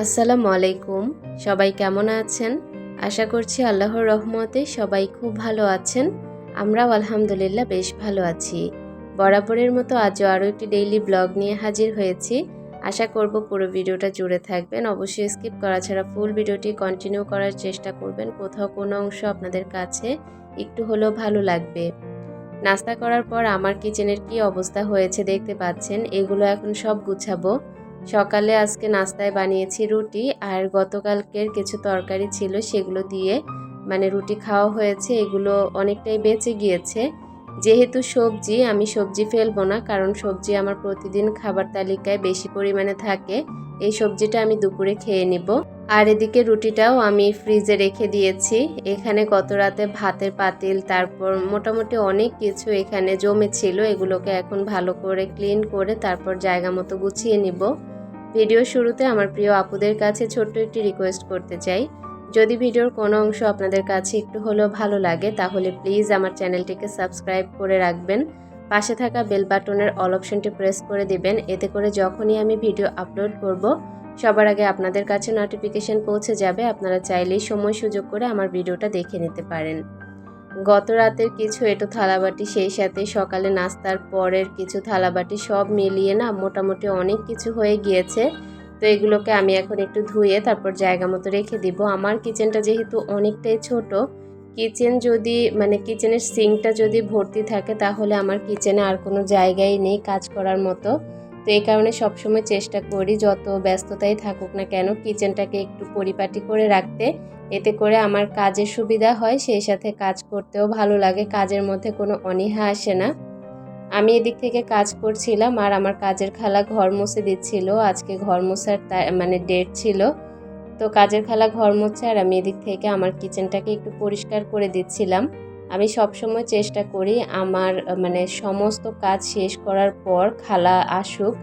আসসালামু আলাইকুম। সবাই কেমন আছেন? আশা করছি আল্লাহর রহমতে সবাই খুব ভালো আছেন। আমরাও আলহামদুলিল্লাহ বেশ ভালো আছি। বরাবরের মতো আজও আরও একটি ডেইলি ব্লগ নিয়ে হাজির হয়েছি। আশা করব পুরো ভিডিওটা জুড়ে থাকবেন। অবশ্যই স্কিপ করা ছাড়া ফুল ভিডিওটি কন্টিনিউ করার চেষ্টা করবেন। কোথাও কোনো অংশ আপনাদের কাছে একটু হলেও ভালো লাগবে। নাস্তা করার পর আমার কিচেনের কি অবস্থা হয়েছে দেখতে পাচ্ছেন। এগুলো এখন সব গুছাবো। সকালে আজকে নাস্তায় বানিয়েছি রুটি আর গতকালকের কিছু তরকারি ছিল সেগুলো দিয়ে মানে রুটি খাওয়া হয়েছে, এগুলো অনেকটাই বেঁচে গিয়েছে। যেহেতু সবজি, আমি সবজি ফেলব না, কারণ সবজি আমার প্রতিদিন খাবার তালিকায় বেশি পরিমাণে থাকে, এই সবজিটা আমি দুপুরে খেয়ে নিব। আর এদিকে রুটিটাও আমি ফ্রিজে রেখে দিয়েছি, এখানে গত রাতে ভাতের পাতিল, তারপর মোটামুটি অনেক কিছু এখানে জমেছিল, এগুলোকে এখন ভালো করে ক্লিন করে তারপর জায়গা মতো গুছিয়ে নিব। ভিডিও শুরুতে আমার প্রিয় আপুদের কাছে ছোট্ট একটি রিকোয়েস্ট করতে চাই। যদি ভিডিওর কোনো অংশ আপনাদের কাছে একটু হলেও ভালো লাগে, তাহলে প্লিজ আমার চ্যানেলটিকে সাবস্ক্রাইব করে রাখবেন। পাশে থাকা বেল বাটনের অল অপশনটি প্রেস করে দিবেন। এতে করে যখনই আমি ভিডিও আপলোড করব, সবার আগে আপনাদের কাছে নোটিফিকেশান পৌঁছে যাবে। আপনারা চাইলেই সময় সুযোগ করে আমার ভিডিওটা দেখে নিতে পারেন। গত রাতের কিছু এটো থালাবাটি, সেই সাথে সকালে নাস্তার পরের কিছু থালাবাটি, সব মিলিয়ে না মোটামুটি অনেক কিছু হয়ে গিয়েছে। তো এগুলোকে আমি এখন একটু ধুয়ে তারপর জায়গা মতো রেখে দিব। আমার কিচেনটা যেহেতু অনেকটাই ছোট, কিচেন যদি মানে কিচেনের সিঙ্কটা যদি ভর্তি থাকে, তাহলে আমার কিচেনে আর কোনো জায়গাই নেই কাজ করার মতো। তো এই কারণে সবসময় চেষ্টা করি যত ব্যস্ততাই থাকুক না কেন কিচেনটাকে একটু পরিপাটি করে রাখতে। এতে করে আমার কাজের সুবিধা হয়, সেই সাথে কাজ করতেও ভালো লাগে, কাজের মধ্যে কোনো অনীহা আসে না। আমি এদিক থেকে কাজ করছিলাম আর আমার কাজের খালা ঘর মুছে দিচ্ছিল, আজকে ঘর মোছার মানে ডেট ছিল। তো কাজের খালা ঘর মুছে আর আমি এদিক থেকে আমার কিচেনটাকে একটু পরিষ্কার করে দিচ্ছিলাম। আমি সবসময় চেষ্টা করি আমার মানে সমস্ত কাজ শেষ করার পর খালা আসুক।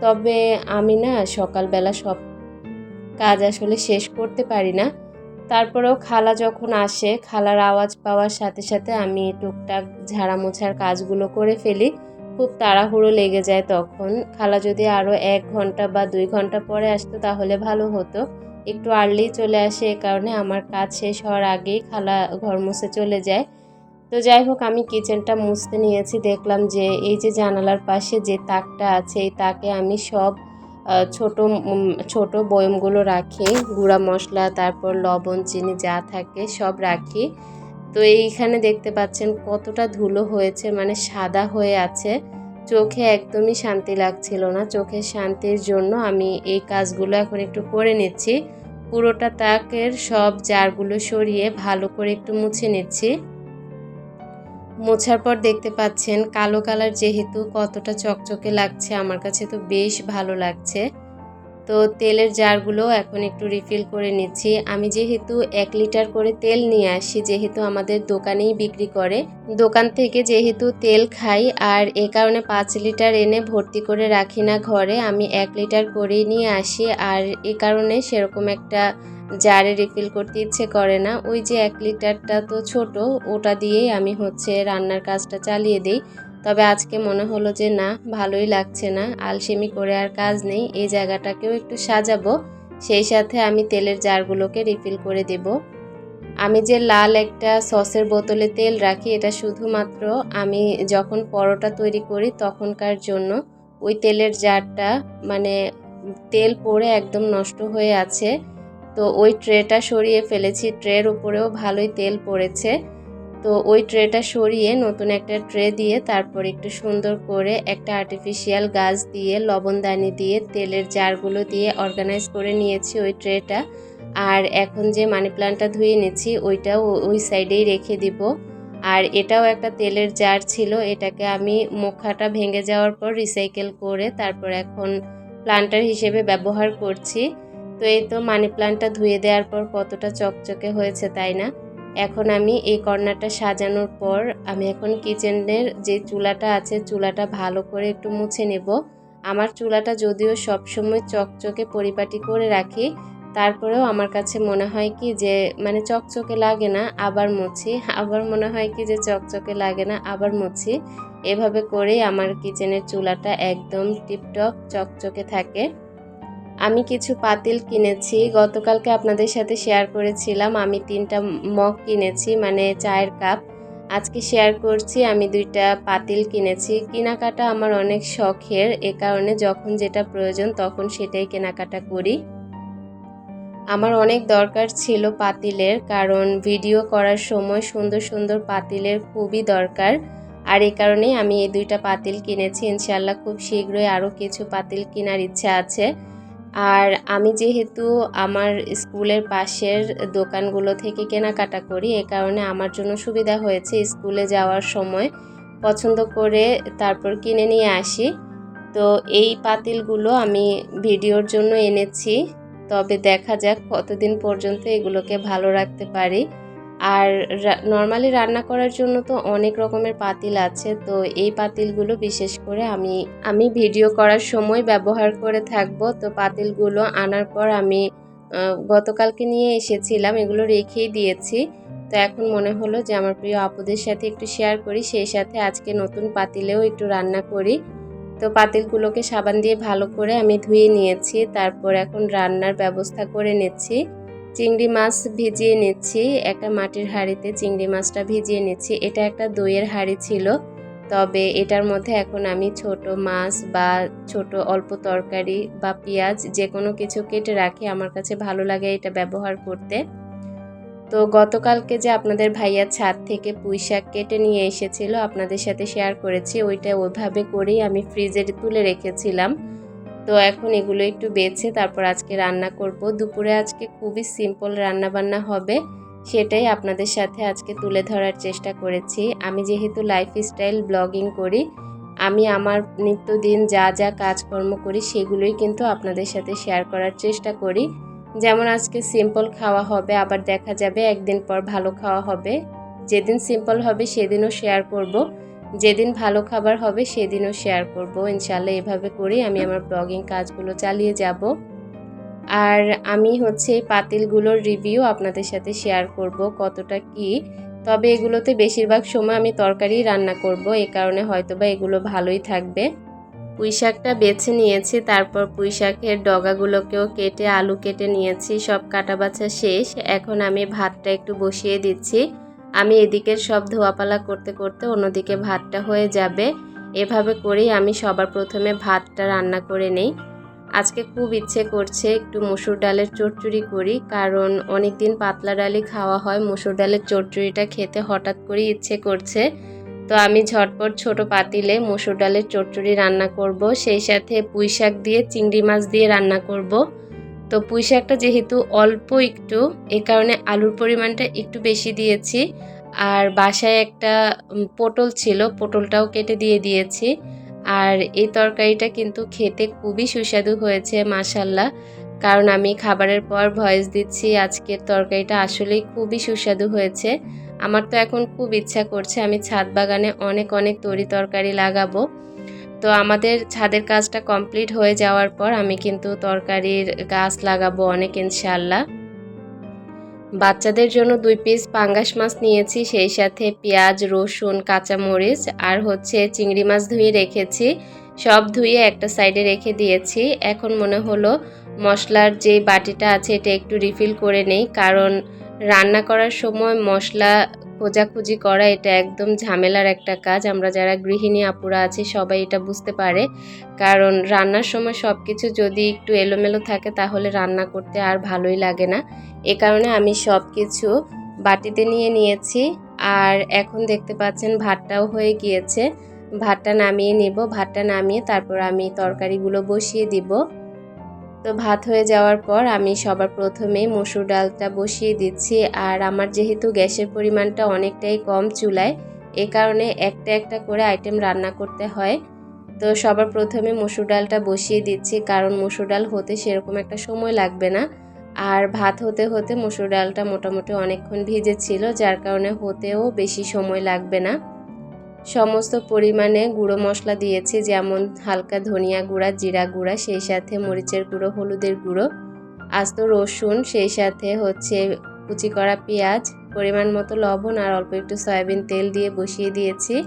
তবে আমি না সকালবেলা সব কাজ আসলে শেষ করতে পারি না। তারপরেও খালা যখন আসে, খালার আওয়াজ পাওয়ার সাথে সাথে আমি টুকটাক ঝাড়া মোছার কাজগুলো করে ফেলি। খুব তাড়াহুড়ো লেগে যায় তখন। খালা যদি আরও এক ঘণ্টা বা দুই ঘণ্টা পরে আসতো তাহলে ভালো হতো। একটু আর্লি চলে আসে এ কারণে আমার কাজ শেষ হওয়ার আগেই খালা ঘর মুছে চলে যায়। তো যাই হোক, আমি কিচেনটা মুছতে নিয়েছি। দেখলাম যে এই যে জানালার পাশে যে তাকটা আছে, এই তাকে আমি সব ছোট ছোট বয়মগুলো রাখি। গুঁড়া মশলা, তারপর লবণ, চিনি যা থাকে সব রাখি। তো এইখানে দেখতে পাচ্ছেন কতটা ধুলো হয়েছে মানে সাদা হয়ে আছে। চোখে একদমই শান্তি লাগছিল না। চোখের শান্তির জন্য আমি এই কাজগুলো এখন একটু করে নিচ্ছি। পুরোটা তাকের সব জারগুলো সরিয়ে ভালো করে একটু মুছে নিচ্ছি। মোছার পর দেখতে পাচ্ছেন কালো কালার যেহেতু কতটা চকচকে লাগছে, আমার কাছে তো বেশ ভালো লাগছে। তো তেলের জারগুলো এখন একটু রিফিল করে নিচ্ছি। আমি যেহেতু এক লিটার করে তেল নিয়ে আসি, যেহেতু আমাদের দোকানেই বিক্রি করে, দোকান থেকে যেহেতু তেল খাই আর এ কারণে পাঁচ লিটার এনে ভর্তি করে রাখি না ঘরে, আমি এক লিটার করেই নিয়ে আসি আর এ কারণে সেরকম একটা জারে রিফিল করতে ইচ্ছে করে না। ওই যে এক লিটারটা তো ছোট, ওটা দিয়েই আমি হচ্ছে রান্নার কাজটা চালিয়ে দিই। তবে আজকে মনে হলো যে না, ভালোই লাগছে না। আলসেমি করে আর কাজ নেই, এই জায়গাটাকেও একটু সাজাবো। সেই সাথে আমি তেলের জারগুলোকে রিফিল করে দেব। আমি যে লাল একটা সসের বোতলে তেল রাখি, এটা শুধুমাত্র আমি যখন পরোটা তৈরি করি তখনকার জন্য। ওই তেলের জারটা মানে তেল পড়ে একদম নষ্ট হয়ে আছে। তো ওই ট্রেটা সরিয়ে ফেলেছি। ট্রের উপরেও ভালোই তেল পড়েছে। তো ওই ট্রেটা সরিয়ে নতুন একটা ট্রে দিয়ে তারপর একটু সুন্দর করে একটা আর্টিফিশিয়াল গাছ দিয়ে লবণদানি দিয়ে, তেলের জারগুলো দিয়ে অর্গানাইজ করে নিয়েছি ওই ট্রেটা। আর এখন যে মানি প্লান্টটা ধুয়ে নিচ্ছি, ওইটাও ওই সাইডেই রেখে দিব। আর এটাও একটা তেলের জার ছিল, এটাকে আমি মুখাটা ভেঙে যাওয়ার পর রিসাইকেল করে তারপর এখন প্লান্টার হিসেবে ব্যবহার করছি। তো এই তো মানি প্লান্টটা ধুয়ে দেওয়ার পর কতটা চকচকে হয়েছে তাই না? এখন আমি এই কর্নারটা সাজানোর পর আমি এখন কিচেনের যে চুলাটা আছে, চুলাটা ভালো করে একটু মুছে নেব। আমার চুলাটা যদিও সবসময় চকচকে পরিপাটি করে রাখি, তারপরেও আমার কাছে মনে হয় কি যে মানে চকচকে লাগে না, আবার মুছি। আবার মনে হয় কি যে, চকচকে লাগে না, আবার মুছি। এভাবে করেই আমার কিচেনের চুলাটা একদম টিপটপ চকচকে থাকে। আমি কিছু পাতিল কিনেছি। গতকালকে আপনাদের সাথে শেয়ার করেছিলাম। আমি তিনটা মগ কিনেছি মানে চায়ের কাপ আজকে শেয়ার করছি, আমি দুইটা পাতিল কিনেছি। কেনাকাটা আমার অনেক শখের, এ কারণে যখন যেটা প্রয়োজন তখন সেটাই কেনাকাটা করি। আমার অনেক দরকার ছিল পাতিলের, কারণ ভিডিও করার সময় সুন্দর সুন্দর পাতিলের খুবই দরকার। আর এই কারণেই আমি এই দুইটা পাতিল কিনেছি। ইনশাল্লাহ খুব শীঘ্রই আরও কিছু পাতিল কেনার ইচ্ছা আছে। আর আমি যেহেতু আমার স্কুলের পাশের দোকানগুলো থেকে কেনাকাটা করি, এ কারণে আমার জন্য সুবিধা হয়েছে স্কুলে যাওয়ার সময়। পছন্দ করে তারপর কিনে নিয়ে আসি। তো এই পাতিলগুলো আমি ভিডিওর জন্য এনেছি। তবে দেখা যাক কতদিন পর্যন্ত এগুলোকে ভালো রাখতে পারি। আর নর্মালি রান্না করার জন্য তো অনেক রকমের পাতিল আছে, তো এই পাতিলগুলো বিশেষ করে আমি আমি ভিডিও করার সময় ব্যবহার করে থাকব। তো পাতিলগুলো আনার পর আমি গতকালকে নিয়ে এসেছিলাম, এগুলো রেখেই দিয়েছি। তো এখন মনে হলো যে আমার প্রিয় আপুদের সাথে একটু শেয়ার করি, সেই সাথে আজকে নতুন পাতিলেও একটু রান্না করি। তো পাতিলগুলোকে সাবান দিয়ে ভালো করে আমি ধুয়ে নিয়েছি, তারপর এখন রান্নার ব্যবস্থা করে নিচ্ছি। চিংড়ি মাছ ভিজিয়ে নিচ্ছি, একটা মাটির হাঁড়িতে চিংড়ি মাছটা ভিজিয়ে নিচ্ছি। এটা একটা দইয়ের হাঁড়ি ছিল, তবে এটার মধ্যে এখন আমি ছোট মাছ বা ছোট অল্প তরকারি বা পেঁয়াজ যে কোনো কিছু কেটে রাখি, আমার কাছে ভালো লাগে এটা ব্যবহার করতে। তো গতকালকে যে আপনাদের ভাইয়া ছাদ থেকে পুঁই শাক কেটে নিয়ে এসেছিল, আপনাদের সাথে শেয়ার করেছি, ওইটা ওইভাবে করেই আমি ফ্রিজে তুলে রেখেছিলাম। তো এখন এগুলো একটু বেছে তারপর আজকে রান্না করব। দুপুরে আজকে খুবই সিম্পল রান্না বান্না হবে, সেটাই আপনাদের সাথে আজকে তুলে ধরার চেষ্টা করেছি। আমি যেহেতু লাইফ স্টাইল ব্লগিং করি, আমি আমার নিত্যদিন যা যা কাজকর্ম করি সেগুলোই কিন্তু আপনাদের সাথে শেয়ার করার চেষ্টা করি। যেমন আজকে সিম্পল খাওয়া হবে, আবার দেখা যাবে একদিন পর ভালো খাওয়া হবে। যেদিন সিম্পল হবে সেদিনও শেয়ার করব। যেদিন ভালো খাবার হবে সেদিনও শেয়ার করব। ইনশাল্লাহ এভাবে করেই আমি আমার ব্লগিং কাজগুলো চালিয়ে যাব। আর আমি হচ্ছে এই পাতিলগুলোর রিভিউ আপনাদের সাথে শেয়ার করব কতটা কি। তবে এগুলোতে বেশিরভাগ সময় আমি তরকারি রান্না করব। এ কারণে হয়তোবা এগুলো ভালোই থাকবে। পুঁই শাকটা বেছে নিয়েছি, তারপর পুঁই শাকের ডগাগুলোকেও কেটে, আলু কেটে নিয়েছি, সব কাটা বাছা শেষ। এখন আমি ভাতটা একটু বসিয়ে দিচ্ছি। আমি এদিকের সব ধোয়াপালা করতে করতে অন্যদিকে ভাতটা হয়ে যাবে। এভাবে করেই আমি সবার প্রথমে ভাতটা রান্না করে নেই। আজকে খুব ইচ্ছে করছে একটু মসুর ডালের চচ্চড়ি করি, কারণ অনেক দিন পাতলা ডালই খাওয়া হয়, মসুর ডালের চচ্চড়িটা খেতে হঠাৎ করেই ইচ্ছে করছে। তো আমি ঝটপট ছোট পাতিলে মসুর ডালের চচ্চড়ি রান্না করব, সেই সাথে পুঁই শাক দিয়ে, চিংড়ি মাছ দিয়ে রান্না করব। তো পুঁই শাকটা যেহেতু অল্প একটু, এ কারণে আলুর পরিমাণটা একটু বেশি দিয়েছি। আর বাসায় একটা পটল ছিল, পটলটাও কেটে দিয়ে দিয়েছি। আর এই তরকারিটা কিন্তু খেতে খুবই সুস্বাদু হয়েছে মাসাল্লাহ কারণ আমি খাবারের পর ভয়েস দিচ্ছি, আজকের তরকারিটা আসলেই খুবই সুস্বাদু হয়েছে। আমার তো এখন খুব ইচ্ছা করছে, আমি ছাদ বাগানে অনেক অনেক তরি তরকারি লাগাবো। তো আমাদের ছাদের কাজটা কমপ্লিট হয়ে যাওয়ার পর আমি কিন্তু তরকারির গাছ লাগাবো অনেক ইনশাল্লাহ বাচ্চাদের জন্য দুই পিস পাঙ্গাস মাছ নিয়েছি, সেই সাথে পেঁয়াজ, রসুন, কাঁচামরিচ আর হচ্ছে চিংড়ি মাছ ধুয়ে রেখেছি। সব ধুয়ে একটা সাইডে রেখে দিয়েছি। এখন মনে হলো মশলার যে বাটিটা আছে এটা একটু রিফিল করে নেই, কারণ রান্না করার সময় মশলা খোঁজাখুঁজি করা এটা একদম ঝামেলার একটা কাজ। আমরা যারা গৃহিণী আপুরা আছি, সবাই এটা বুঝতে পারে। কারণ রান্নার সময় সব কিছু যদি একটু এলোমেলো থাকে, তাহলে রান্না করতে আর ভালোই লাগে না। এ কারণে আমি সব কিছু বাটিতে নিয়ে নিয়েছি। আর এখন দেখতে পাচ্ছেন ভাতটাও হয়ে গিয়েছে। ভাতটা নামিয়ে নিব। ভাতটা নামিয়ে তারপর আমি তরকারিগুলো বসিয়ে দিব। তো ভাত হয়ে যাওয়ার পর আমি সবার প্রথমে মসুর ডালটা বসিয়ে দিচ্ছি। আর আমার যেহেতু গ্যাসের পরিমাণটা অনেকটাই কম চুলায়, এ কারণে একটা একটা করে আইটেম রান্না করতে হয়। তো সবার প্রথমে মসুর ডালটা বসিয়ে দিচ্ছি, কারণ মসুর ডাল হতে সেরকম একটা সময় লাগবে না। আর ভাত হতে হতে মসুর ডালটা মোটামুটি অনেকক্ষণ ভিজেছিল, যার কারণে হতেও বেশি সময় লাগবে না। সমস্ত পরিমাণে গুঁড়ো মশলা দিয়েছি, যেমন হালকা ধনিয়া গুঁড়া, জিরা গুঁড়া, সেই সাথে মরিচের গুঁড়ো, হলুদের গুঁড়ো, আস্ত রসুন, সেই সাথে হচ্ছে কুচি করা পেঁয়াজ, পরিমাণ মতো লবণ আর অল্প একটু সয়াবিন তেল দিয়ে বসিয়ে দিয়েছি।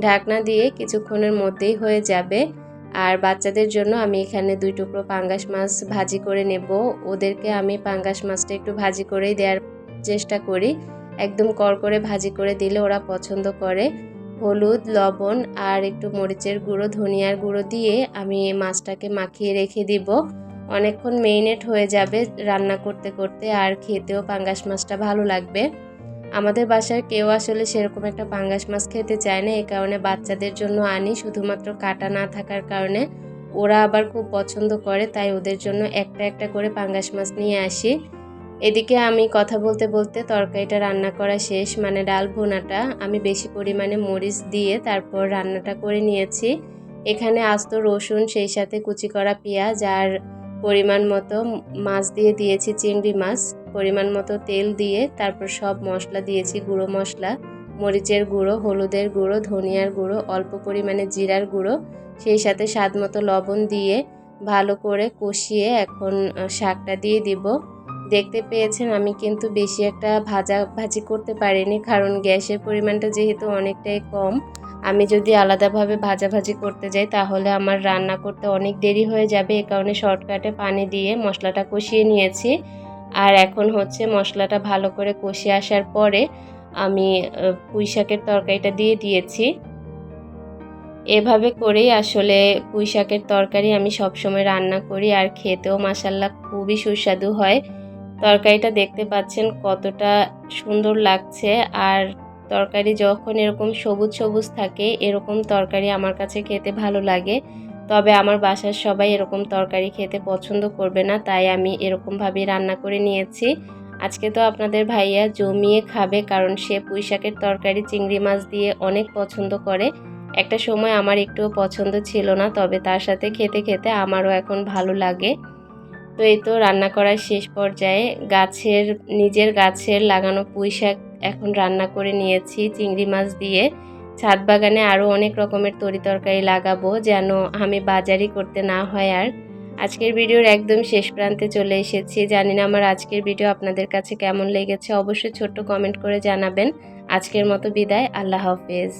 ঢাকনা দিয়ে কিছুক্ষণের মধ্যেই হয়ে যাবে। আর বাচ্চাদের জন্য আমি এখানে দুই টুকরো পাঙ্গাস মাছ ভাজি করে নেব। ওদেরকে আমি পাঙ্গাস মাছটা একটু ভাজি করেই দেওয়ার চেষ্টা করি। একদম কর করে ভাজি করে দিলে ওরা পছন্দ করে। হলুদ, লবণ আর একটু মরিচের গুঁড়ো, ধনিয়ার গুঁড়ো দিয়ে আমি মাছটাকে মাখিয়ে রেখে দিব। অনেকক্ষণ মেরিনেট হয়ে যাবে রান্না করতে করতে আর খেতেও পাঙ্গাস মাছটা ভালো লাগবে। আমাদের বাসায় কেউ আসলে সেরকম একটা পাঙ্গাস মাছ খেতে চায় না এই কারণে বাচ্চাদের জন্য আনি। শুধুমাত্র কাটা না থাকার কারণে ওরা আবার খুব পছন্দ করে, তাই ওদের জন্য একটা একটা করে পাঙ্গাস মাছ নিয়ে আসি। এদিকে আমি কথা বলতে বলতে তরকারিটা রান্না করা শেষ মানে ডাল ভুনাটা আমি বেশি পরিমাণে মরিচ দিয়ে তারপর রান্নাটা করে নিয়েছি। এখানে আস্ত রসুন, সেই সাথে কুচি করা পেঁয়াজ আর পরিমাণ মতো মাছ দিয়ে দিয়েছি, চিংড়ি মাছ। পরিমাণ মতো তেল দিয়ে তারপর সব মশলা দিয়েছি, গুঁড়ো মশলা, মরিচের গুঁড়ো, হলুদের গুঁড়ো, ধনিয়ার গুঁড়ো, অল্প পরিমাণে জিরার গুঁড়ো, সেই সাথে স্বাদ মতো লবণ দিয়ে ভালো করে কষিয়ে এখন শাকটা দিয়ে দিব। দেখতে পেয়েছেন, আমি কিন্তু বেশি একটা ভাজা ভাজি করতে পারিনি কারণ গ্যাসের পরিমাণটা যেহেতু অনেকটাই কম। আমি যদি আলাদাভাবে ভাজাভাজি করতে যাই, তাহলে আমার রান্না করতে অনেক দেরি হয়ে যাবে। এ কারণে শর্টকাটে পানি দিয়ে মশলাটা কষিয়ে নিয়েছি। আর এখন হচ্ছে মশলাটা ভালো করে কষে আসার পরে আমি পুঁই শাকের তরকারিটা দিয়ে দিয়েছি। এভাবে করেই আসলে পুঁই শাকের তরকারি আমি সবসময় রান্না করি আর খেতেও মাসাল্লা খুবই সুস্বাদু হয়। তরকারিটা দেখতে পাচ্ছেন কতটা সুন্দর লাগছে। আর তরকারি যখন এরকম সবুজ সবুজ থাকে, এরকম তরকারি আমার কাছে খেতে ভালো লাগে। তবে আমার বাসার সবাই এরকম তরকারি খেতে পছন্দ করবে না, তাই আমি এরকমভাবেই রান্না করে নিয়েছি। আজকে তো আপনাদের ভাইয়া জমিয়ে খাবে, কারণ সে পুঁই শাকের তরকারি চিংড়ি মাছ দিয়ে অনেক পছন্দ করে। একটা সময় আমার একটুও পছন্দ ছিল না, তবে তার সাথে খেতে খেতে আমারও এখন ভালো লাগে। তো এই তো রান্না করার শেষ পর্যায়ে গাছের, নিজের গাছের লাগানো পুঁই শাক এখন রান্না করে নিয়েছি। চিংড়ি মাছ দিয়ে ছাদ বাগানে আরও অনেক রকমের তরি তরকারি লাগাবো যেন আমি বাজারই করতে না হয় আর। আজকের ভিডিওর একদম শেষ প্রান্তে চলে এসেছি। জানি না আমার আজকের ভিডিও আপনাদের কাছে কেমন লেগেছে। অবশ্যই ছোট্ট কমেন্ট করে জানাবেন। আজকের মতো বিদায়। আল্লাহ হাফেজ।